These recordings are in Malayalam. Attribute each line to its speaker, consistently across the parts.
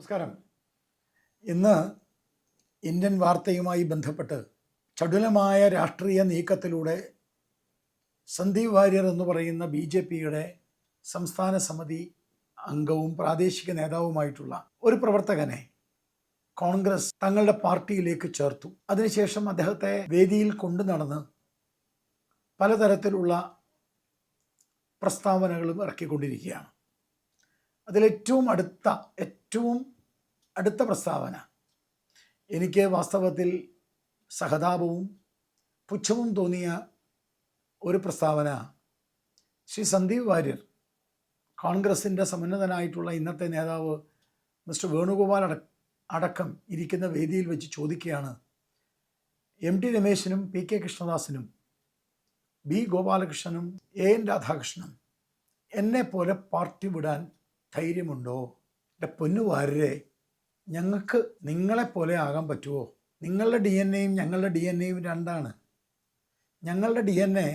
Speaker 1: നമസ്കാരം. ഇന്ന് ഇന്ത്യൻ വാർത്തയുമായി ബന്ധപ്പെട്ട് ചടുലമായ രാഷ്ട്രീയ നീക്കത്തിലൂടെ സന്ദീപ് വാര്യർ എന്ന് പറയുന്ന ബി ജെ പിയുടെ സംസ്ഥാന സമിതി അംഗവും പ്രാദേശിക നേതാവുമായിട്ടുള്ള ഒരു പ്രവർത്തകനെ കോൺഗ്രസ് തങ്ങളുടെ പാർട്ടിയിലേക്ക് ചേർത്തു. അതിനുശേഷം അദ്ദേഹത്തെ വേദിയിൽ കൊണ്ടു നടന്ന് പലതരത്തിലുള്ള പ്രസ്താവനകളും ഇറക്കിക്കൊണ്ടിരിക്കുകയാണ്. അതിലേറ്റവും അടുത്ത ഏറ്റവും അടുത്ത പ്രസ്താവന. എനിക്ക് വാസ്തവത്തിൽ സഹതാപവും പുച്ഛവും തോന്നിയ ഒരു പ്രസ്താവന ശ്രീ സന്ദീപ് വാര്യർ കോൺഗ്രസിന്റെ സമുന്നതനായിട്ടുള്ള ഇന്നത്തെ നേതാവ് മിസ്റ്റർ വേണുഗോപാൽ അട അടക്കം ഇരിക്കുന്ന വേദിയിൽ വെച്ച് ചോദിക്കുകയാണ്. എം ടി രമേശിനും പി കെ കൃഷ്ണദാസിനും ബി ഗോപാലകൃഷ്ണനും എ എൻ രാധാകൃഷ്ണനും എന്നെ പോലെ പാർട്ടി വിടാൻ ധൈര്യമുണ്ടോ? എന്റെ പൊന്നുവാരരെ ഞങ്ങൾക്ക് നിങ്ങളെപ്പോലെ ആകാൻ പറ്റുമോ നിങ്ങളുടെ ഡി എൻ എയും ഞങ്ങളുടെ ഡി എൻ എയും രണ്ടാണ്. ഞങ്ങളുടെ D N A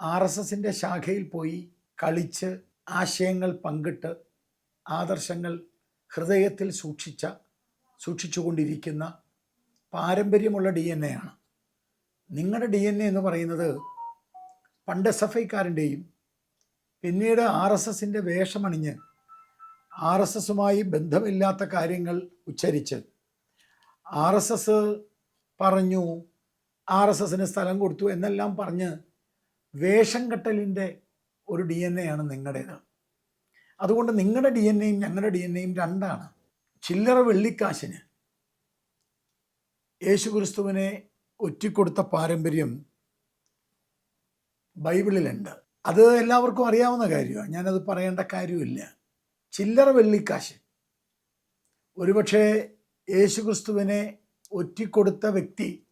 Speaker 1: R S എസിന്റെ ശാഖയിൽ പോയി കളിച്ച് ആശയങ്ങൾ പങ്കിട്ട് ആദർശങ്ങൾ ഹൃദയത്തിൽ സൂക്ഷിച്ച സൂക്ഷിച്ചുകൊണ്ടിരിക്കുന്ന പാരമ്പര്യമുള്ള ഡി എൻ എ ആണ്. നിങ്ങളുടെ ഡി എൻ എ എന്ന് പറയുന്നത് പണ്ട് എസ് എഫ് ഐക്കാരന്റെയും പിന്നീട് ആർ എസ് എസിന്റെ വേഷമണിഞ്ഞ് ആർ എസ് എസുമായി ബന്ധമില്ലാത്ത കാര്യങ്ങൾ ഉച്ചരിച്ച് ആർ എസ് എസ് പറഞ്ഞു ആർ എസ് എസിന് സ്ഥലം കൊടുത്തു എന്നെല്ലാം പറഞ്ഞ് വേഷം കെട്ടലിന്റെ ഒരു ഡി എൻ എ ആണ് നിങ്ങളുടേത്. അതുകൊണ്ട് നിങ്ങളുടെ ഡി എൻ എയും ഞങ്ങളുടെ ഡി എൻ എയും രണ്ടാണ്. ചില്ലറ വെള്ളിക്കാശിന് യേശുക്രിസ്തുവിനെ ഒറ്റിക്കൊടുത്ത പാരമ്പര്യം ബൈബിളിലുണ്ട്. അത് എല്ലാവർക്കും അറിയാവുന്ന കാര്യമാണ്. ഞാനത് പറയേണ്ട കാര്യമില്ല. ചില്ലറ വെള്ളിക്കാശ്. ഒരുപക്ഷെ യേശുക്രിസ്തുവിനെ ഒറ്റിക്കൊടുത്ത വ്യക്തി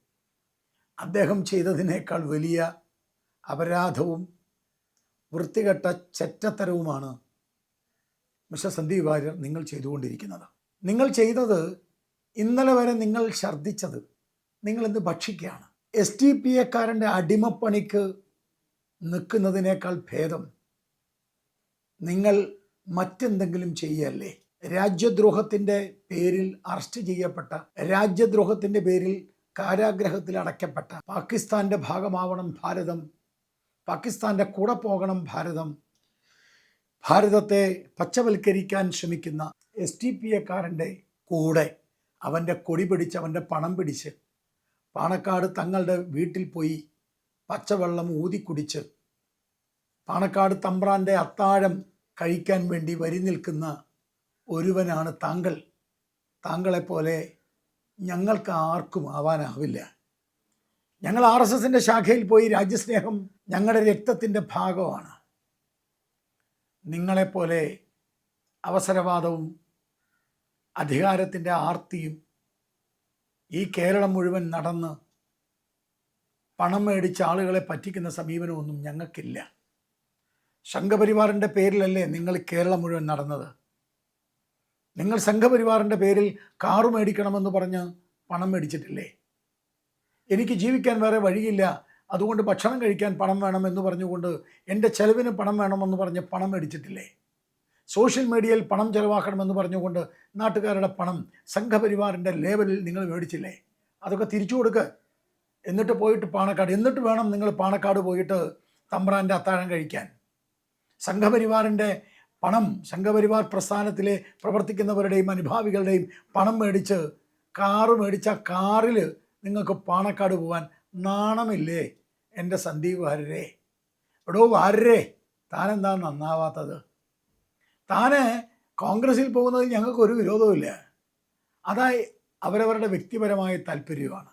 Speaker 1: അദ്ദേഹം ചെയ്തതിനേക്കാൾ വലിയ അപരാധവും വൃത്തികെട്ട ചെറ്റത്തരവുമാണ് മിസ്റ്റർ സന്ദീപ് വാര്യർ നിങ്ങൾ ചെയ്തുകൊണ്ടിരിക്കുന്നത്. നിങ്ങൾ ചെയ്തത് ഇന്നലെ വരെ നിങ്ങൾ ഛർദ്ദിച്ചത് നിങ്ങൾ എന്ത് ഭക്ഷിക്കുകയാണ്. എസ് ടി പി എക്കാരന്റെ അടിമപ്പണിക്ക് നിൽക്കുന്നതിനേക്കാൾ ഭേദം. നിങ്ങൾ മറ്റെന്തെങ്കിലും ചെയ്യല്ലേ? രാജ്യദ്രോഹത്തിന്റെ പേരിൽ അറസ്റ്റ് ചെയ്യപ്പെട്ട രാജ്യദ്രോഹത്തിന്റെ പേരിൽ കാരാഗ്രഹത്തിൽ അടയ്ക്കപ്പെട്ട പാകിസ്ഥാന്റെ ഭാഗമാവണം ഭാരതം പാകിസ്ഥാന്റെ കൂടെ പോകണം ഭാരതം ഭാരതത്തെ പച്ചവൽക്കരിക്കാൻ ശ്രമിക്കുന്ന എസ് ടി പി എക്കാരന്റെ കൂടെ അവന്റെ കൊടി പിടിച്ച് അവന്റെ പണം പിടിച്ച് പാണക്കാട് തങ്ങളുടെ വീട്ടിൽ പോയി പച്ചവെള്ളം ഊതിക്കുടിച്ച് പാണക്കാട് തമ്പ്രാന്റെ അത്താഴം കഴിക്കാൻ വേണ്ടി വരി നിൽക്കുന്ന ഒരുവനാണ് താങ്കൾ. താങ്കളെപ്പോലെ ഞങ്ങൾക്ക് ആർക്കും ആവാനാവില്ല. ഞങ്ങൾ ആർ എസ് എസിന്റെ ശാഖയിൽ പോയി രാജ്യസ്നേഹം ഞങ്ങളുടെ രക്തത്തിന്റെ ഭാഗമാണ്. നിങ്ങളെപ്പോലെ അവസരവാദവും അധികാരത്തിന്റെ ആർത്തിയും ഈ കേരളം മുഴുവൻ നടന്ന് പണം മേടിച്ച ആളുകളെ പറ്റിക്കുന്ന സമീപനമൊന്നും ഞങ്ങൾക്കില്ല. സംഘപരിവാറിന്റെ പേരിലല്ലേ നിങ്ങൾ കേരളം മുഴുവൻ നടന്നത്? നിങ്ങൾ സംഘപരിവാറിന്റെ പേരിൽ കാറ് മേടിക്കണമെന്ന് പറഞ്ഞ് പണം മേടിച്ചിട്ടില്ലേ? എനിക്ക് ജീവിക്കാൻ വേറെ വഴിയില്ല. അതുകൊണ്ട് ഭക്ഷണം കഴിക്കാൻ പണം വേണമെന്ന് പറഞ്ഞുകൊണ്ട് എന്റെ ചെലവിന് പണം വേണമെന്ന് പറഞ്ഞ് പണം മേടിച്ചിട്ടില്ലേ? സോഷ്യൽ മീഡിയയിൽ പണം ചെലവാക്കണമെന്ന് പറഞ്ഞുകൊണ്ട് നാട്ടുകാരുടെ പണം സംഘപരിവാറിന്റെ ലേബലിൽ നിങ്ങൾ മേടിച്ചില്ലേ? അതൊക്കെ തിരിച്ചു കൊടുക്ക്. എന്നിട്ട് പോയിട്ട് പാണക്കാട്. എന്നിട്ട് വേണം നിങ്ങൾ പാണക്കാട് പോയിട്ട് തമ്പ്രാന്റെ അത്താഴം കഴിക്കാൻ. സംഘപരിവാറിന്റെ പണം സംഘപരിവാർ പ്രസ്ഥാനത്തിലെ പ്രവർത്തിക്കുന്നവരുടെയും അനുഭാവികളുടെയും പണം മേടിച്ച് കാറ് മേടിച്ച കാറിൽ നിങ്ങൾക്ക് പാണക്കാട് പോകാൻ നാണമില്ലേ? എന്റെ സന്ദീപ് വാര്യരെ. എടോ വാര്യരെ താനെന്താ നന്നാവാത്തത്? താന് കോൺഗ്രസിൽ പോകുന്നതിൽ ഞങ്ങൾക്ക് ഒരു വിരോധവുമില്ല. അതായി അവരവരുടെ വ്യക്തിപരമായ താല്പര്യമാണ്.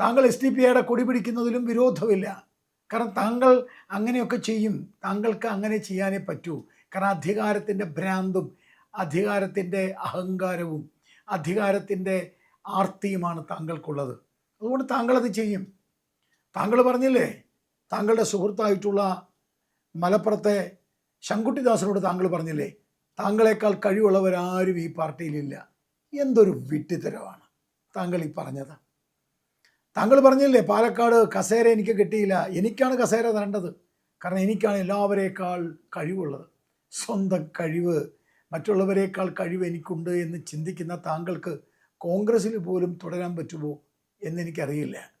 Speaker 1: താങ്കൾ എസ് ഡി പി ഐയുടെ കൊടി പിടിക്കുന്നതിലും വിരോധമില്ല. കാരണം താങ്കൾ അങ്ങനെയൊക്കെ ചെയ്യും. താങ്കൾക്ക് അങ്ങനെ ചെയ്യാനേ പറ്റൂ. കാരണം അധികാരത്തിന്റെ ഭ്രാന്തും അധികാരത്തിന്റെ അഹങ്കാരവും അധികാരത്തിന്റെ ആർത്തിയുമാണ് താങ്കൾക്കുള്ളത്. അതുകൊണ്ട് താങ്കളത് ചെയ്യും. താങ്കൾ പറഞ്ഞില്ലേ? താങ്കളുടെ സുഹൃത്തായിട്ടുള്ള മലപ്പുറത്തെ ശങ്കുട്ടിദാസിനോട് താങ്കൾ പറഞ്ഞില്ലേ? താങ്കളെക്കാൾ കഴിവുള്ളവരാരും ഈ പാർട്ടിയിലില്ല എന്തൊരു വിട്ടിത്തരമാണ് താങ്കൾ ഈ പറഞ്ഞത്. താങ്കൾ പറഞ്ഞില്ലേ പാലക്കാട് കസേര എനിക്ക് കിട്ടിയില്ല. എനിക്കാണ് കസേര തരേണ്ടത്. കാരണം എനിക്കാണ് എല്ലാവരേക്കാൾ കഴിവുള്ളത്. സ്വന്തം കഴിവ്. മറ്റുള്ളവരെക്കാൾ കഴിവ് എനിക്കുണ്ട് എന്ന് ചിന്തിക്കുന്ന താങ്കൾക്ക് കോൺഗ്രസ്സിൽ പോലും തുടരാൻ പറ്റുമോ എന്നെനിക്കറിയില്ല.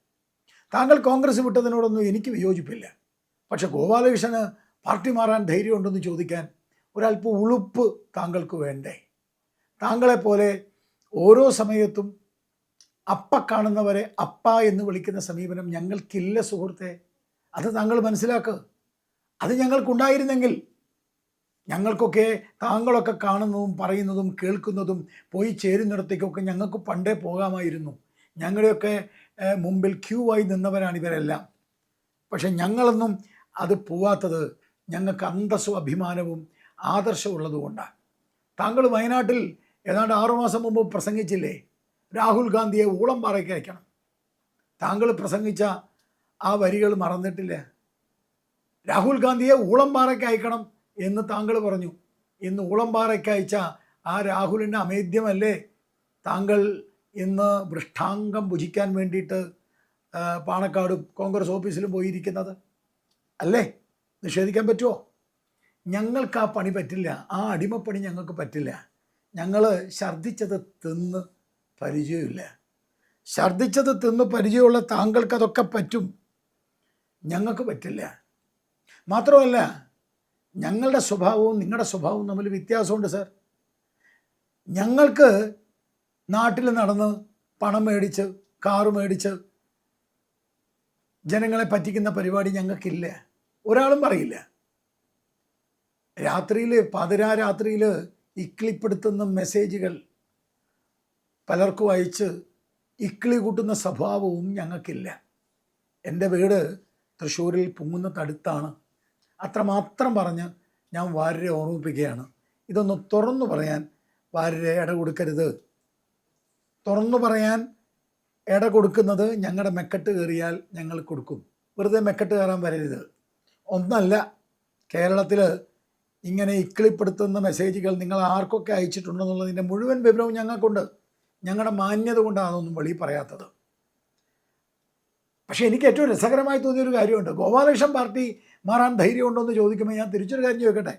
Speaker 1: താങ്കൾ കോൺഗ്രസ് വിട്ടതിനോടൊന്നും എനിക്ക് വിയോജിപ്പില്ല പക്ഷെ ഗോപാലകൃഷ്ണന് പാർട്ടി മാറാൻ ധൈര്യമുണ്ടെന്ന് ചോദിക്കാൻ ഒരല്പം ഉളുപ്പ് താങ്കൾക്ക് വേണ്ടേ? താങ്കളെപ്പോലെ ഓരോ സമയത്തും അപ്പ കാണുന്നവരെ അപ്പ എന്ന് വിളിക്കുന്ന സമീപനം ഞങ്ങൾക്കില്ല സുഹൃത്തെ. അത് താങ്കൾ മനസ്സിലാക്കുക അത് ഞങ്ങൾക്കുണ്ടായിരുന്നെങ്കിൽ ഞങ്ങൾക്കൊക്കെ താങ്കളൊക്കെ കാണുന്നതും പറയുന്നതും കേൾക്കുന്നതും പോയി ചേരുന്നിടത്തേക്കൊക്കെ ഞങ്ങൾക്ക് പണ്ടേ പോകാമായിരുന്നു. ഞങ്ങളുടെയൊക്കെ മുമ്പിൽ ക്യൂ ആയി നിന്നവരാണ് ഇവരെല്ലാം. പക്ഷെ ഞങ്ങളൊന്നും അത് പോവാത്തത് ഞങ്ങൾക്ക് അന്തസ്സും അഭിമാനവും ആദർശവും ഉള്ളതുകൊണ്ടാണ്. താങ്കൾ വയനാട്ടിൽ ഏതാണ്ട് ആറുമാസം മുമ്പ് പ്രസംഗിച്ചില്ലേ? രാഹുൽ ഗാന്ധിയെ ഊളംപാറയ്ക്ക് അയക്കണം. താങ്കൾ പ്രസംഗിച്ച ആ വരികൾ മറന്നിട്ടില്ല. രാഹുൽ ഗാന്ധിയെ ഊളം പാറയ്ക്ക് അയക്കണം എന്ന് താങ്കൾ പറഞ്ഞു. ഇന്ന് ഊളം പാറയ്ക്ക് അയച്ച ആ രാഹുലിന്റെ അമേദ്യമല്ലേ? താങ്കൾ ഇന്ന് ഭൃഷ്ടാംഗം ഭുജിക്കാൻ വേണ്ടിയിട്ട് പാണക്കാടും കോൺഗ്രസ് ഓഫീസിലും പോയിരിക്കുന്നത് അല്ലേ? നിഷേധിക്കാൻ പറ്റുമോ ഞങ്ങൾക്ക് ആ പണി പറ്റില്ല. ആ അടിമപ്പണി ഞങ്ങൾക്ക് പറ്റില്ല. ഞങ്ങൾ ഛർദ്ദിച്ചത് തിന്ന് പരിചയമില്ല. ഛർദ്ദിച്ചത് തിന്ന് പരിചയമുള്ള താങ്കൾക്ക് അതൊക്കെ പറ്റും. ഞങ്ങൾക്ക് പറ്റില്ല. മാത്രമല്ല ഞങ്ങളുടെ സ്വഭാവവും നിങ്ങളുടെ സ്വഭാവവും തമ്മിൽ വ്യത്യാസമുണ്ട് സാർ. ഞങ്ങൾക്ക് നാട്ടിൽ നടന്ന് പണം മേടിച്ച് കാറ് മേടിച്ച് ജനങ്ങളെ പറ്റിക്കുന്ന പരിപാടി ഞങ്ങൾക്കില്ല. ഒരാളും പറയില്ല. രാത്രിയിൽ പാതിരാരാത്രിയിൽ ഇക്ലിപ്പെടുത്തുന്ന മെസ്സേജുകൾ പലർക്കും അയച്ച് ഇക്കിളി കൂട്ടുന്ന സ്വഭാവവും ഞങ്ങൾക്കില്ല. എന്റെ വീട് തൃശ്ശൂരിൽ പുങ്ങുന്നത്തടുത്താണ് അത്രമാത്രം പറഞ്ഞ് ഞാൻ വാര്യരെ ഓർമ്മിപ്പിക്കുകയാണ്. ഇതൊന്ന് തുറന്നു പറയാൻ വാര്യരെ ഇട കൊടുക്കരുത്. തുറന്നു പറയാൻ ഇട കൊടുക്കുന്നത് ഞങ്ങളുടെ മെക്കെട്ട് കയറിയാൽ ഞങ്ങൾ കൊടുക്കും. വെറുതെ മെക്കെട്ട് കയറാൻ വരരുത്. ഒന്നല്ല കേരളത്തിൽ ഇങ്ങനെ ഇക്കിളിപ്പെടുത്തുന്ന മെസ്സേജുകൾ നിങ്ങൾ ആർക്കൊക്കെ അയച്ചിട്ടുണ്ടെന്നുള്ളതിന്റെ മുഴുവൻ വിവരവും ഞങ്ങൾക്കുണ്ട്. ഞങ്ങളുടെ മാന്യത കൊണ്ടാണ് വെളി പറയാത്തത്. പക്ഷേ എനിക്ക് ഏറ്റവും രസകരമായി തോന്നിയൊരു കാര്യമുണ്ട്. ഗോപാലകൃഷ്ണൻ പാർട്ടി മാറാൻ ധൈര്യമുണ്ടോ എന്ന് ചോദിക്കുമ്പോൾ ഞാൻ തിരിച്ചൊരു കാര്യം ചോദിക്കട്ടെ?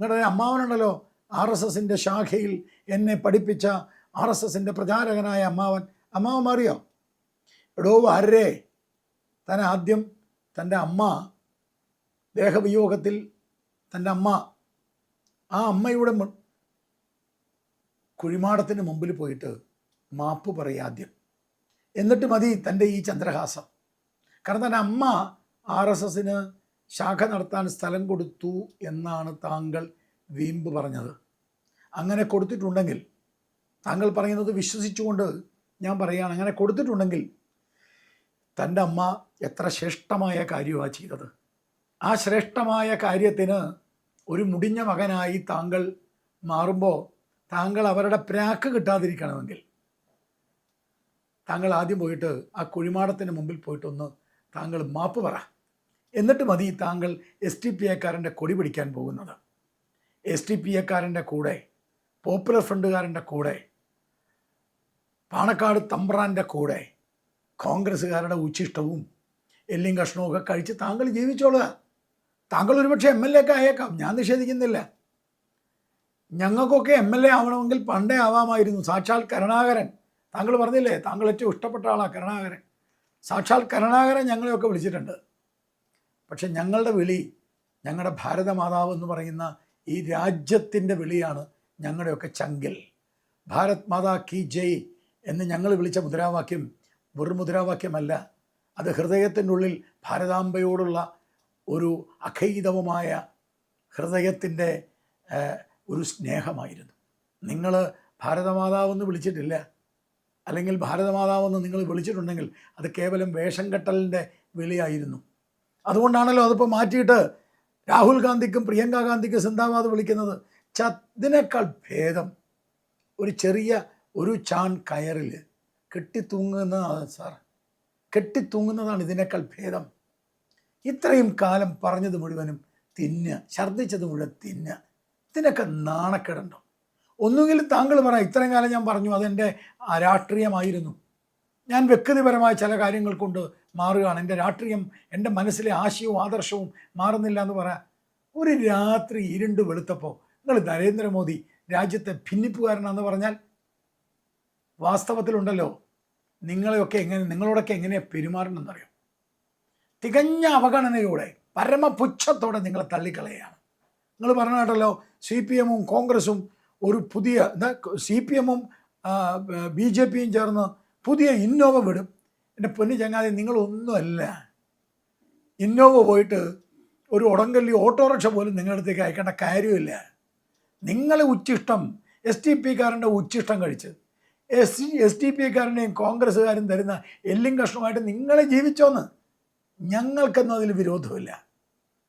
Speaker 1: നിങ്ങളുടെ അമ്മാവനുണ്ടല്ലോ ആർ എസ് എസിന്റെ ശാഖയിൽ എന്നെ പഠിപ്പിച്ച ആർ എസ് എസിന്റെ പ്രചാരകനായ അമ്മാവൻ. അമ്മാവൻ മാറിയോ? എടോ ആരേ താൻ ആദ്യം തന്റെ അമ്മ ദേഹവിയോഗത്തിൽ തന്റെ അമ്മ ആ അമ്മയുടെ കുഴിമാടത്തിന് മുമ്പിൽ പോയിട്ട് മാപ്പ് പറയുക ആദ്യം. എന്നിട്ട് മതി തന്റെ ഈ ചന്ദ്രഹാസം. കാരണം തന്റെ അമ്മ ആർ എസ് എസിന് ശാഖ നടത്താൻ സ്ഥലം കൊടുത്തു എന്നാണ് താങ്കൾ വീമ്പ് പറഞ്ഞത്. അങ്ങനെ കൊടുത്തിട്ടുണ്ടെങ്കിൽ താങ്കൾ പറയുന്നത് വിശ്വസിച്ചുകൊണ്ട് ഞാൻ പറയുകയാണ്. അങ്ങനെ കൊടുത്തിട്ടുണ്ടെങ്കിൽ തന്റെ അമ്മ എത്ര ശ്രേഷ്ഠമായ കാര്യമാണ് ചെയ്തത്. ആ ശ്രേഷ്ഠമായ കാര്യത്തിന് ഒരു മുടിഞ്ഞ മകനായി താങ്കൾ മാറുമ്പോൾ താങ്കൾ അവരുടെ പ്രാക്ക് കിട്ടാതിരിക്കണമെങ്കിൽ. താങ്കൾ ആദ്യം പോയിട്ട് ആ കുഴിമാടത്തിന് മുമ്പിൽ പോയിട്ടൊന്ന് താങ്കൾ മാപ്പ് പറ. എന്നിട്ട് മതി താങ്കൾ എസ് ടി പി എക്കാരന്റെ കൊടി പിടിക്കാൻ പോകുന്നത്. എസ് ടി പി എക്കാരന്റെ കൂടെ പോപ്പുലർ ഫ്രണ്ടുകാരന്റെ കൂടെ പാണക്കാട് തമ്പ്രാന്റെ കൂടെ കോൺഗ്രസ്സുകാരുടെ ഉച്ചിഷ്ടവും എല്ലും കഷ്ണവും ഒക്കെ കഴിച്ച് താങ്കൾ ജീവിച്ചോളുക. താങ്കൾ ഒരുപക്ഷെ എം എൽ എ ഒക്കെ ആയേക്കാം. ഞാൻ നിഷേധിക്കുന്നില്ല. ഞങ്ങൾക്കൊക്കെ എം എൽ എ ആവണമെങ്കിൽ പണ്ടേ ആവാമായിരുന്നു. സാക്ഷാൽ കരുണാകരൻ. താങ്കൾ പറഞ്ഞില്ലേ താങ്കൾ ഏറ്റവും ഇഷ്ടപ്പെട്ട ആളാണ് കരുണാകരൻ. സാക്ഷാൽ കരുണാകരൻ ഞങ്ങളെയൊക്കെ വിളിച്ചിട്ടുണ്ട്. പക്ഷെ ഞങ്ങളുടെ വിളി ഞങ്ങളുടെ ഭാരതമാതാവ് എന്ന് പറയുന്ന ഈ രാജ്യത്തിന്റെ വിളിയാണ് ഞങ്ങളുടെയൊക്കെ ചങ്കിൽ. ഭാരത് മാതാ കി ജയ് എന്ന് ഞങ്ങൾ വിളിച്ച മുദ്രാവാക്യം വെറും മുദ്രാവാക്യമല്ല. അത് ഹൃദയത്തിന്റെ ഉള്ളിൽ ഭാരതാംബയോടുള്ള ഒരു അഖൈതവമായ ഹൃദയത്തിന്റെ ഒരു സ്നേഹമായിരുന്നു. നിങ്ങൾ ഭാരതമാതാവെന്ന് വിളിച്ചിട്ടില്ല. അല്ലെങ്കിൽ ഭാരതമാതാവെന്ന് നിങ്ങൾ വിളിച്ചിട്ടുണ്ടെങ്കിൽ അത് കേവലം വേഷം കെട്ടലിന്റെ വിളിയായിരുന്നു. അതുകൊണ്ടാണല്ലോ അതിപ്പോൾ മാറ്റിയിട്ട് രാഹുൽ ഗാന്ധിക്കും പ്രിയങ്ക ഗാന്ധിക്കും സിന്ദാബാദ് വിളിക്കുന്നത്. ചതിനേക്കാൾ ഭേദം ഒരു ചെറിയ ഒരു ചാൺ കയറിൽ കെട്ടിത്തൂങ്ങുന്നതാണ് സാർ കെട്ടിത്തൂങ്ങുന്നതാണ് ഇതിനേക്കാൾ ഭേദം. ഇത്രയും കാലം പറഞ്ഞത് മുഴുവനും തിന്നുക ഛർദ്ദിച്ചത് മുഴുവൻ തിന്നുക ഇതിനൊക്കെ നാണക്കേടുണ്ടോ? ഒന്നുകിൽ താങ്കൾ പറ ഇത്രയും കാലം ഞാൻ പറഞ്ഞു അതെന്റെ രാഷ്ട്രീയമായിരുന്നു. ഞാൻ വ്യക്തിപരമായ ചില കാര്യങ്ങൾ കൊണ്ട് മാറുകയാണ്. എന്റെ രാഷ്ട്രീയം എന്റെ മനസ്സിലെ ആശയവും ആദർശവും മാറുന്നില്ല എന്ന് പറയാം ഒരു രാത്രി ഇരുണ്ട് വെളുത്തപ്പോൾ നിങ്ങൾ നരേന്ദ്രമോദി രാജ്യത്തെ ഭിന്നിപ്പുകാരനാന്ന് പറഞ്ഞാൽ വാസ്തവത്തിലുണ്ടല്ലോ. നിങ്ങളെയൊക്കെ എങ്ങനെ നിങ്ങളോടൊക്കെ എങ്ങനെയാണ് എന്നറിയാം തികഞ്ഞ അവഗണനയോടെ പരമപുച്ഛത്തോടെ നിങ്ങളെ തള്ളിക്കളയാണ് നിങ്ങൾ പറഞ്ഞ കേട്ടല്ലോ സി പി എമ്മും കോൺഗ്രസും ഒരു പുതിയ സി പി എമ്മും ബി ജെ പിയും ചേർന്ന് പുതിയ ഇന്നോവ വിടും. എന്റെ പൊന്നു ചങ്ങാതി നിങ്ങളൊന്നുമല്ല. ഇന്നോവ പോയിട്ട് ഒരു ഉടങ്കല്ലി ഓട്ടോറിക്ഷ പോലും നിങ്ങളുടെ അടുത്തേക്ക് അയക്കേണ്ട കാര്യമില്ല. നിങ്ങളെ ഉച്ചിഷ്ടം എസ് ടി പിക്കാരന്റെ ഉച്ചിഷ്ടം കഴിച്ച് എസ് എസ് ടി പിക്കാരനെയും കോൺഗ്രസ്സുകാരും തരുന്ന എല്ലും കഷ്ണമായിട്ട് നിങ്ങളെ ജീവിച്ചോന്ന് ഞങ്ങൾക്കൊന്നും അതിൽ വിരോധമില്ല.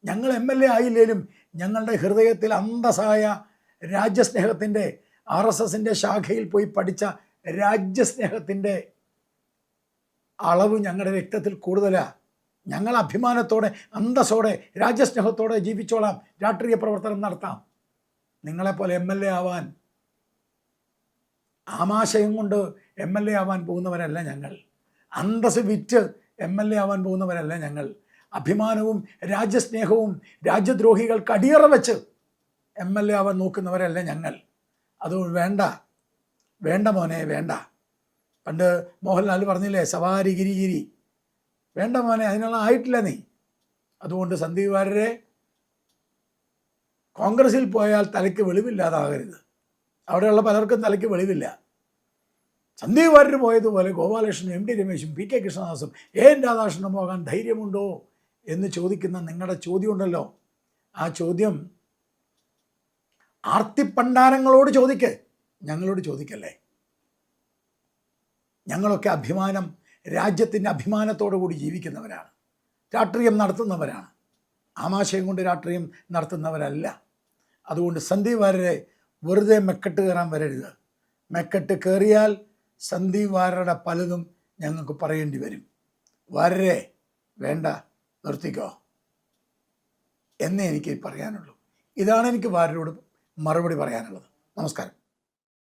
Speaker 1: ഞങ്ങൾ എം എൽ എ ആയില്ലേലും ഞങ്ങളുടെ ഹൃദയത്തിൽ അന്തസ്സായ രാജ്യസ്നേഹത്തിന്റെ ആർ എസ് എസിന്റെ ശാഖയിൽ പോയി പഠിച്ച രാജ്യസ്നേഹത്തിന്റെ അളവ് ഞങ്ങളുടെ രക്തത്തിൽ കൂടുതലാണ് ഞങ്ങൾ അഭിമാനത്തോടെ അന്തസ്സോടെ രാജ്യസ്നേഹത്തോടെ ജീവിച്ചോളാം. രാഷ്ട്രീയ പ്രവർത്തനം നടത്താം. നിങ്ങളെപ്പോലെ എം എൽ എ ആവാൻ ആമാശയം കൊണ്ട് എം എൽ എ ആവാൻ പോകുന്നവരല്ല ഞങ്ങൾ. അന്തസ് വിറ്റ് എം എൽ എ ആവാൻ പോകുന്നവരല്ല ഞങ്ങൾ. അഭിമാനവും രാജ്യസ്നേഹവും രാജ്യദ്രോഹികൾക്ക് അടിയറ വെച്ച് എം എൽ എ ആവാൻ നോക്കുന്നവരല്ല ഞങ്ങൾ. അത് വേണ്ട. വേണ്ട മോനെ വേണ്ട. പണ്ട് മോഹൻലാൽ പറഞ്ഞില്ലേ സവാരി ഗിരിഗിരി വേണ്ട മോനെ അതിനുള്ള ആയിട്ടില്ല നീ. അതുകൊണ്ട് സന്ദീപ് വാര്യരെ കോൺഗ്രസിൽ പോയാൽ തലയ്ക്ക് വെളിവില്ലാതാകരുത്. അവിടെയുള്ള പലർക്കും തലയ്ക്ക് വെളിവില്ല. സന്ദീപ് വാര്യർ പോയതുപോലെ ഗോപാലകൃഷ്ണനും എം ടി രമേശും പി കെ കൃഷ്ണദാസും എ എൻ രാധാകൃഷ്ണനും പോകാൻ ധൈര്യമുണ്ടോ? എന്ന് ചോദിക്കുന്ന നിങ്ങളുടെ ചോദ്യമുണ്ടല്ലോ. ആ ചോദ്യം ആർത്തിപ്പണ്ടാരങ്ങളോട് ചോദിക്ക്. ഞങ്ങളോട് ചോദിക്കല്ലേ? ഞങ്ങളൊക്കെ അഭിമാനം രാജ്യത്തിന്റെ അഭിമാനത്തോടു കൂടി ജീവിക്കുന്നവരാണ്. രാഷ്ട്രീയം നടത്തുന്നവരാണ്. ആമാശയം കൊണ്ട് രാഷ്ട്രീയം നടത്തുന്നവരല്ല. അതുകൊണ്ട് സന്ദീപ് വാര്യരെ വെറുതെ മെക്കെട്ട് കയറാൻ വരരുത്. മെക്കെട്ട് കയറിയാൽ സന്ദീപ് വാര്യരുടെ പലതും ഞങ്ങൾക്ക് പറയേണ്ടി വരും. വാര്യരെ വേണ്ട. നിർത്തിക്കോ? എന്നേ എനിക്ക് പറയാനുള്ളൂ. ഇതാണ് എനിക്ക് വാര്യരോട് മറുപടി പറയാനുള്ളത്. നമസ്കാരം.